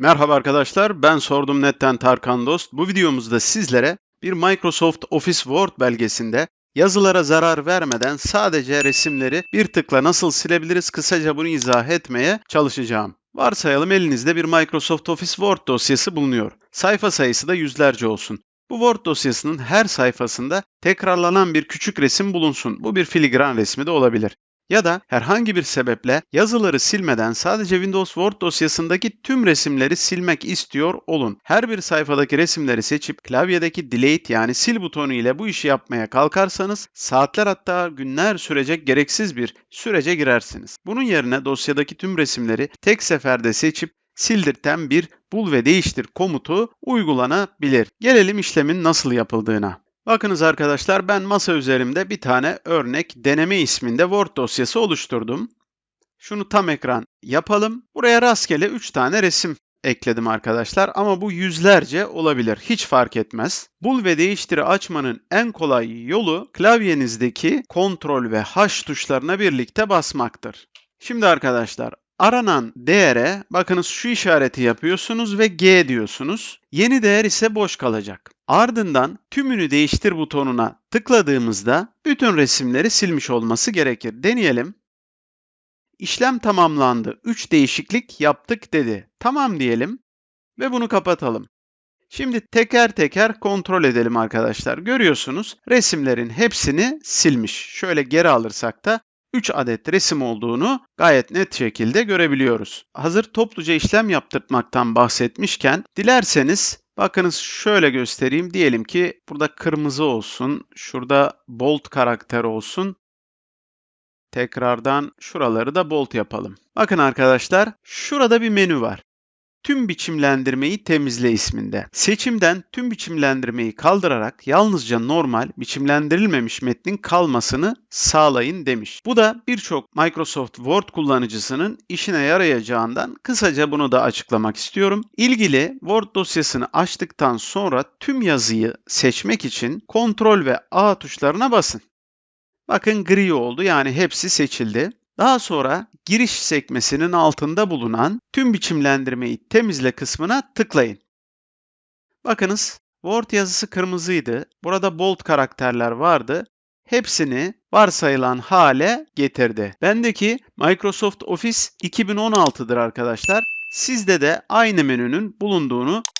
Merhaba arkadaşlar, ben Sordum Net'ten Tarkan Dost. Bu videomuzda sizlere bir Microsoft Office Word belgesinde yazılara zarar vermeden sadece resimleri bir tıkla nasıl silebiliriz kısaca bunu izah etmeye çalışacağım. Varsayalım elinizde bir Microsoft Office Word dosyası bulunuyor. Sayfa sayısı da yüzlerce olsun. Bu Word dosyasının her sayfasında tekrarlanan bir küçük resim bulunsun. Bu bir filigran resmi de olabilir ya da herhangi bir sebeple yazıları silmeden sadece Windows Word dosyasındaki tüm resimleri silmek istiyor olun. Her bir sayfadaki resimleri seçip klavyedeki delete yani sil butonu ile bu işi yapmaya kalkarsanız saatler hatta günler sürecek gereksiz bir sürece girersiniz. Bunun yerine dosyadaki tüm resimleri tek seferde seçip sildirten bir bul ve değiştir komutu uygulanabilir. Gelelim işlemin nasıl yapıldığına. Bakınız arkadaşlar ben masa üzerimde bir tane örnek deneme isminde Word dosyası oluşturdum. Şunu tam ekran yapalım. Buraya rastgele 3 tane resim ekledim arkadaşlar ama bu yüzlerce olabilir. Hiç fark etmez. Bul ve değiştiri açmanın en kolay yolu klavyenizdeki Ctrl ve H tuşlarına birlikte basmaktır. Şimdi arkadaşlar aranan değere bakınız şu işareti yapıyorsunuz ve G diyorsunuz. Yeni değer ise boş kalacak. Ardından tümünü değiştir butonuna tıkladığımızda bütün resimleri silmiş olması gerekir. Deneyelim. İşlem tamamlandı. 3 değişiklik yaptık dedi. Tamam diyelim ve bunu kapatalım. Şimdi teker teker kontrol edelim arkadaşlar. Görüyorsunuz resimlerin hepsini silmiş. Şöyle geri alırsak da 3 adet resim olduğunu gayet net şekilde görebiliyoruz. Hazır topluca işlem yaptırtmaktan bahsetmişken dilerseniz bakınız şöyle göstereyim. Diyelim ki burada kırmızı olsun, şurada bold karakter olsun. Tekrardan şuraları da bold yapalım. Bakın arkadaşlar şurada bir menü var tüm biçimlendirmeyi temizle isminde. Seçimden tüm biçimlendirmeyi kaldırarak yalnızca normal biçimlendirilmemiş metnin kalmasını sağlayın demiş. Bu da birçok Microsoft Word kullanıcısının işine yarayacağından kısaca bunu da açıklamak istiyorum. İlgili Word dosyasını açtıktan sonra tüm yazıyı seçmek için Ctrl ve A tuşlarına basın. Bakın gri oldu yani hepsi seçildi. Daha sonra giriş sekmesinin altında bulunan tüm biçimlendirmeyi temizle kısmına tıklayın. Bakınız Word yazısı kırmızıydı. Burada bold karakterler vardı. Hepsini varsayılan hale getirdi. Bendeki Microsoft Office 2016'dır arkadaşlar. Sizde de aynı menünün bulunduğunu